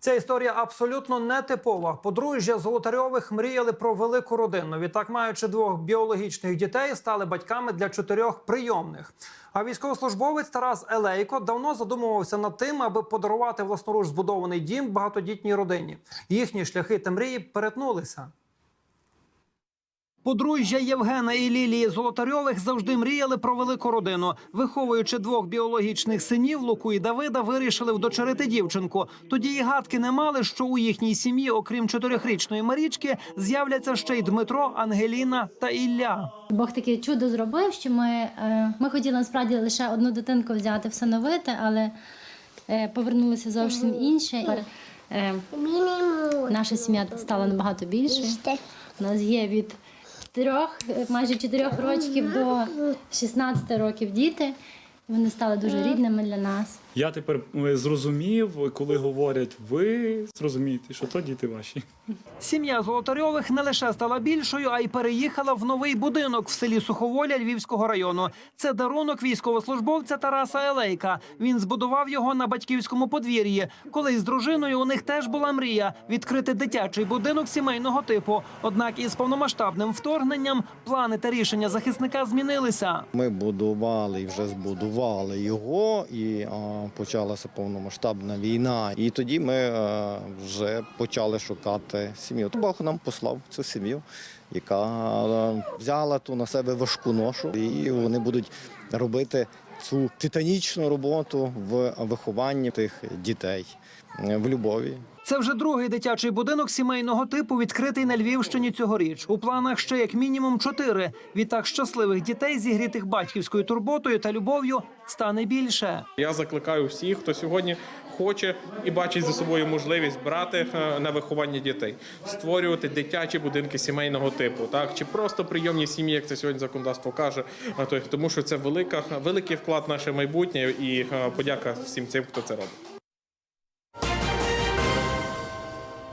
Ця історія абсолютно нетипова. Подружжя Золотарьових мріяли про велику родину. Відтак, маючи двох біологічних дітей, стали батьками для чотирьох прийомних. А військовослужбовець Тарас Елейко давно задумувався над тим, аби подарувати власноруч збудований дім багатодітній родині. Їхні шляхи та мрії перетнулися. Подружжя Євгена і Лілії Золотарьових завжди мріяли про велику родину. Виховуючи двох біологічних синів Луку і Давида, вирішили вдочерити дівчинку. Тоді і гадки не мали, що у їхній сім'ї, окрім чотирьохрічної Марічки, з'являться ще й Дмитро, Ангеліна та Ілля. Бог таке чудо зробив, що ми, е, ми хотіли насправді лише одну дитинку взяти, всиновити, але е, повернулося зовсім інше. Е, наша сім'я стала набагато більше. У нас є від трьох, майже чотирьох років до 16 років діти. Вони стали дуже рідними для нас. Я тепер зрозумів, коли говорять ви зрозумієте, що то діти ваші. Сім'я Золотарьових не лише стала більшою, а й переїхала в новий будинок в селі Суховоля Львівського району. Це дарунок військовослужбовця Тараса Елейка. Він збудував його на батьківському подвір'ї. Колись з дружиною у них теж була мрія відкрити дитячий будинок сімейного типу. Однак із повномасштабним вторгненням плани та рішення захисника змінилися. Ми будували і вже збудували його, і почалася повномасштабна війна. І тоді ми е, вже почали шукати сім'ю. То Бог нам послав цю сім'ю, яка е, взяла ту на себе важку ношу, і вони будуть робити цю титанічну роботу в вихованні тих дітей е, в любові. Це вже другий дитячий будинок сімейного типу, відкритий на Львівщині цьогоріч. У планах ще як мінімум чотири. Відтак щасливих дітей, зігрітих батьківською турботою та любов'ю, стане більше. Я закликаю всіх, хто сьогодні хоче і бачить за собою можливість брати е, на виховання дітей, створювати дитячі будинки сімейного типу, так чи просто прийомні сім'ї, як це сьогодні законодавство каже. Тому, що це велика великий вклад в наше майбутнє і е, подяка всім цим, хто це робить.